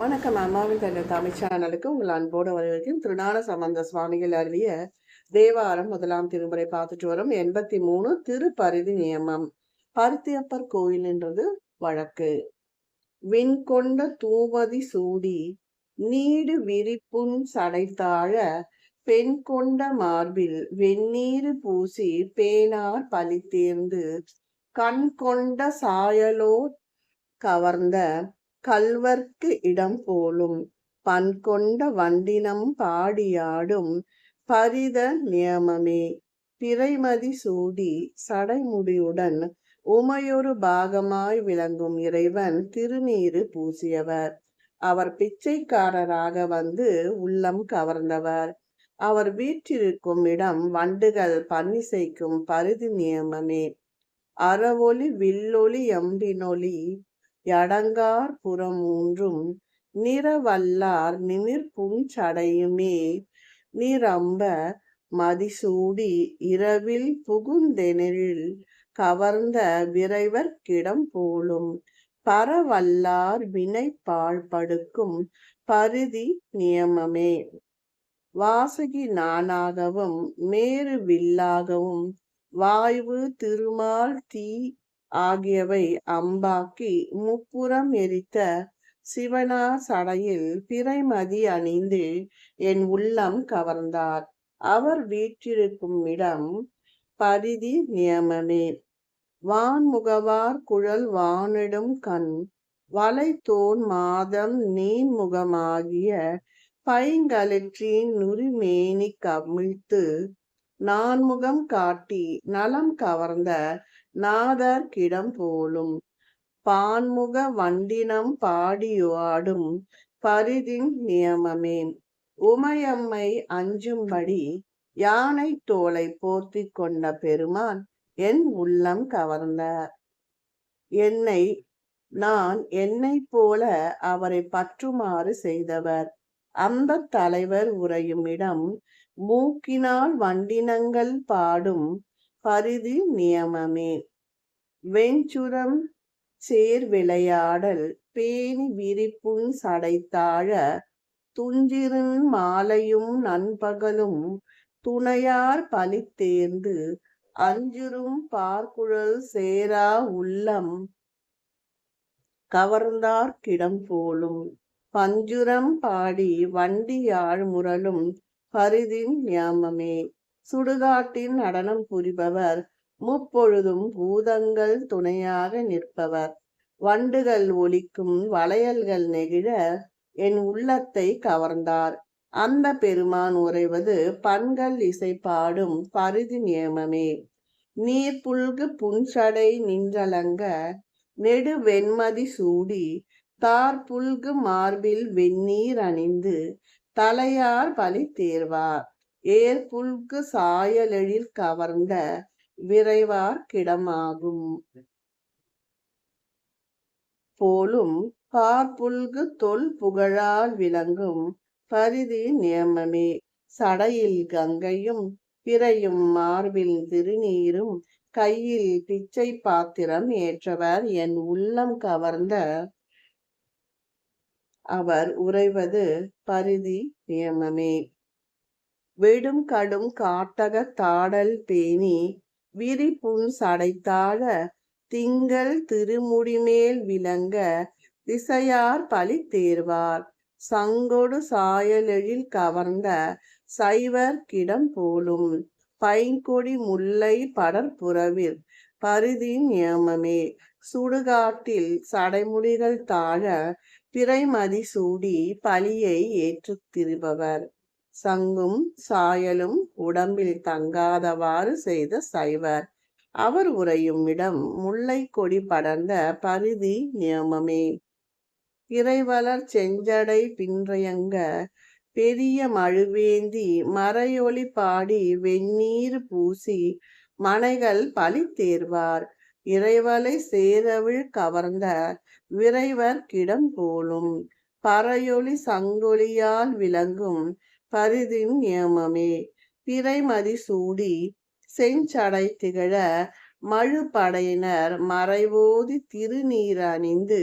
வணக்கம் அம்மாவின் தன்னை தமிழ் சேனலுக்கு உங்கள் அன்போடு வரவேற்கும் திருநான சம்பந்த சுவாமிகள் அருளிய தேவாரம் முதலாம் திருமுறை பார்த்துட்டு வரும். எண்பத்தி மூணு திருப்பரிதி நியமம். பருத்தியப்பர் கோயில்ன்றது வழக்கு. விண்கொண்ட தூமதி சூடி நீடு விரிப்புண் சடைத்தாழ பெண் கொண்ட மார்பில் வெந்நீர் பூசி பேனார் பழித்தேர்ந்து கண் கொண்ட சாயலோ கவர்ந்த கல்வர்க்கு இடம் போலும். பண்கொண்ட வண்டினம் பாடியாடும் பரித நியமமே. பிறைமதி சூடி சடைமுடியுடன் உமையொரு பாகமாய் விளங்கும் இறைவன் திருநீறு பூசியவர். அவர் பிச்சைக்காரராக வந்து உள்ளம் கவர்ந்தவர். அவர் வீற்றிருக்கும் இடம் வண்டுகள் பன்னிசைக்கும் பரிதி நியமமே. அறவொளி வில்லொளி எம்பினொலி யடங்கார் புறமூன்றும் நிறவல்லார் நிமிர்பும் சடையுமே. நிரம்ப மதிசூடி இரவில் புகுந்தெனில் கவர்ந்த விரைவர்க்கிடம் போலும் பரவல்லார் வினைப்பாழ் படுக்கும் பரிதி நியமமே. வாசகி நானாகவும் மேரு வில்லாகவும் வாய்வு திருமால் தீ ஆகியவை அம்பாக்கி முப்புறம் எரித்த சிவனா சடையில் பிறைமதி அணிந்து என் உள்ளம் கவர்ந்தார். அவர் வீற்றிருக்கும் இடம் பரிதி நியமமே. வான்முகவார் குழல் வானிடும் கண் வலைத்தோன் மாதம் நீன்முகமாகிய பைங்கலற்றின் நுரிமேனி கமிழ்த்து நான்முகம் காட்டி நலம் கவர்ந்த நாதர்கிடம் போலும். பான்முக வண்டினம் பாடியாடும் பரிதின் நியமமே. உமையம்மை அஞ்சும்படி யானை தோலை போர்த்தி கொண்ட பெருமான் என் உள்ளம் கவர்ந்த. என்னை நான் என்னை போல அவரை பற்றுமாறு செய்தவர். அந்த தலைவர் உரையும் இடம் மூக்கினால் வண்டினங்கள் பாடும் பரிதி நியமமே. வெஞ்சுரம் சேர் விளையாடல் பேணி விரிப்புண் சடைத்தாழ துஞ்சிருன் மாலையும் நண்பகலும் துணையார் பலித்தேர்ந்து அஞ்சுரும் பார்க்குழல் சேரா உள்ளம் கவர்ந்தார்க்கிடம் போலும் பஞ்சுரம் பாடி வண்டியாழ் முரலும் பரிதின் ஞாமமே. சுடுகாட்டின் நடனம் புரிபவர் முப்பொழுதும் பூதங்கள் துணையாக நிற்பவர். வண்டுகள் ஒலிக்கும் வளையல்கள் நெகிழ என் உள்ளத்தை கவர்ந்தார். அந்த பெருமான் உறைவது பண்கள் இசை பாடும் பரிதி நியமமே. நீர் புல்கு புன்சடை நின்றலங்க நெடு வெண்மதி சூடி தார் புல்கு மார்பில் வெந்நீர் அணிந்து தலையார் பலி தேர்வார். ஏர் புல்கு சாயலெழில் கவர்ந்த விரைவார் கிடமாகும் போலும் பார்ப்புல்கு தொல் புகழால் விளங்கும் பரிதி நியமமே. சடையில் கங்கையும் பிறையும் மார்பில் திருநீரும் கையில் பிச்சை பாத்திரம் ஏற்றவர் என் உள்ளம் கவர்ந்த அவர் உறைவது பரிதி நியமமே. விடும் கடும் காட்டக தாடல் பேணி விரிப்புண் சடைத்தாழ திங்கள் திருமுடிமேல் விளங்க திசையார் பழி தேர்வார் சங்கொடு சாயலெழில் கவர்ந்த சைவர் கிடம் போலும் பைங்கொடி முல்லை படற்புறவில் பரிதி நியமமே சுடுகாட்டில் சடைமுடிகள் தாழ பிறைமதி சூடி பலியை ஏற்றுத் திரிபவர். சங்கும் சாயலும் உடம்பில் தங்காதவாறு செய்த சைவர். அவர் உரையும் இடம் முல்லை கொடி படர்ந்த பரிதி நியமமே. இறைவலர் செஞ்சடை பின்றையங்க பெரிய மழுவேந்தி மறையொளி பாடி வெந்நீர் பூசி மனைகள் பழி தேர்வார் இறைவலை சேரவிழ் கவர்ந்த விரைவர் கிடம் போலும் பறையொளி சங்கொலியால் விளங்கும் பரிதின் நியமமே பிறைமதி சூடி செஞ்சடை திகழ மழுப்படையினர் மறைவோதி திருநீர் அணிந்து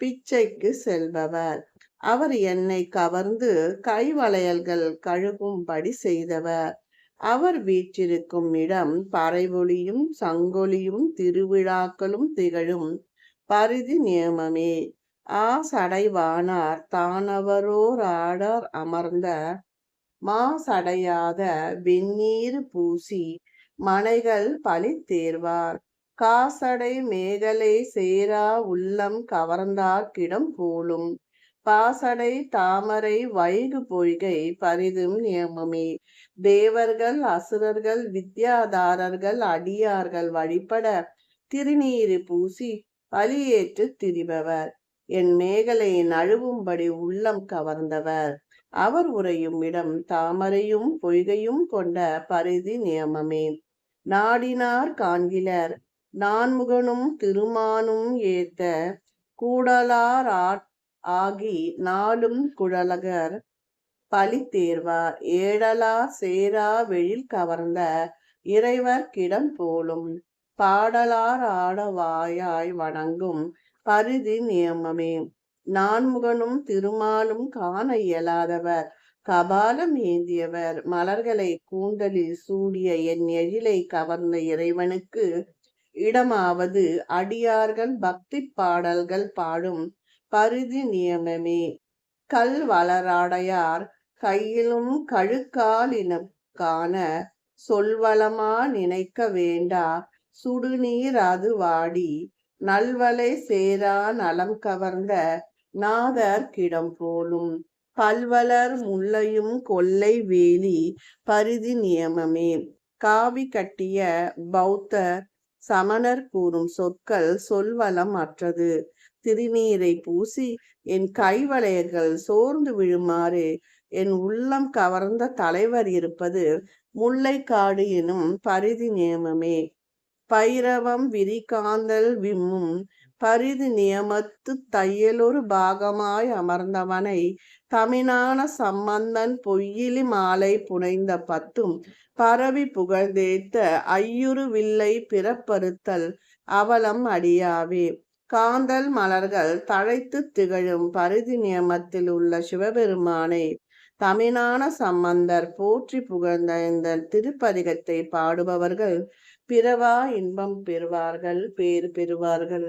பிச்சைக்கு செல்பவர். அவர் என்னை கவர்ந்து கைவளையல்கள் கழுகும்படி செய்தவர். அவர் வீற்றிருக்கும் இடம் பறைவொழியும் சங்கொலியும் திருவிழாக்களும் திகழும் பரிதி நியமமே ஆ சடைவானார் தானவரோர் ஆடார் அமர்ந்த மாசடையாத வெந்நீர் பூசி மனைகள் பழித்தேர்வார். காசடை மேகலை சேரா உள்ளம் கவர்ந்தாக்கிடம் போலும். பாசடை தாமரை வைகு பொய்கை பரிதும் நியமமே. தேவர்கள் அசுரர்கள் வித்யாதாரர்கள் அடியார்கள் வழிபட திருநீர் பூசி பலியேற்று திரிபவர். என் மேகலை நழுவும்படி உள்ளம் கவர்ந்தவர். அவர் உரையும் இடம் தாமரையும் பொய்கையும் கொண்ட பரிதி நியமமே. நாடினார் காண்கிலர் நான்முகனும் திருமானும் ஏத்த கூடலார் ஆகி நாளும் குழலகர் பலி தேர்வார் ஏழலார் சேரா வெழில் கவர்ந்த இறைவர் கிடம் போலும் பாடலார் ஆடவாயாய் வணங்கும் பரிதி நியமமே. நான்முகனும் திருமாலும் காண இயலாதவர். கபாலம் ஏந்தியவர். மலர்களை கூந்தலில் சூடிய என் எழிலை கவர்ந்த இறைவனுக்கு இடமாவது. அடியார்கள் பக்தி பாடல்கள் பாடும் பரிதி நியமமே. கல் வளராடையார் கையிலும் கழுக்காலினம் காண சொல்வளமா நினைக்க வேண்டா. சுடுநீர் அது வாடி. நல்வலை சேரா நலம் கவர்ந்த நாதர் கிடம் போலும் பல்வலர் முல்லையும் கொல்லை வேலி பரிதி நியமமே. காவி கட்டிய பௌத்தர் சமணர் கூறும் சொற்கள் சொல்வளம் அற்றது. திருநீரை பூசி என் கைவளையர்கள் சோர்ந்து விழுமாறு என் உள்ளம் கவர்ந்த தலைவர் இருப்பது முல்லைக்காடு எனும் பரிதி நியமமே. பைரவம் விரிகாந்தல் விம்மும் பரிதி நியமத்து தையலொரு பாகமாய் அமர்ந்தவனை தமிழான சம்பந்தன் பொய்யிலி மாலை புனைந்த பத்தும் பரவி புகழ்ந்தேத்த ஐயுருவில்லை பிறப்பறுத்தல் அவலம் அடியாவே. காந்தல் மலர்கள் தழைத்து திகழும் பரிதி நியமத்தில் உள்ள சிவபெருமானை தமிழான சம்பந்தர் போற்றி புகழ்ந்த இந்த திருப்பதிகத்தை பாடுபவர்கள் பிறவா இன்பம் பெறுவார்கள் பேர் பெறுவார்கள்.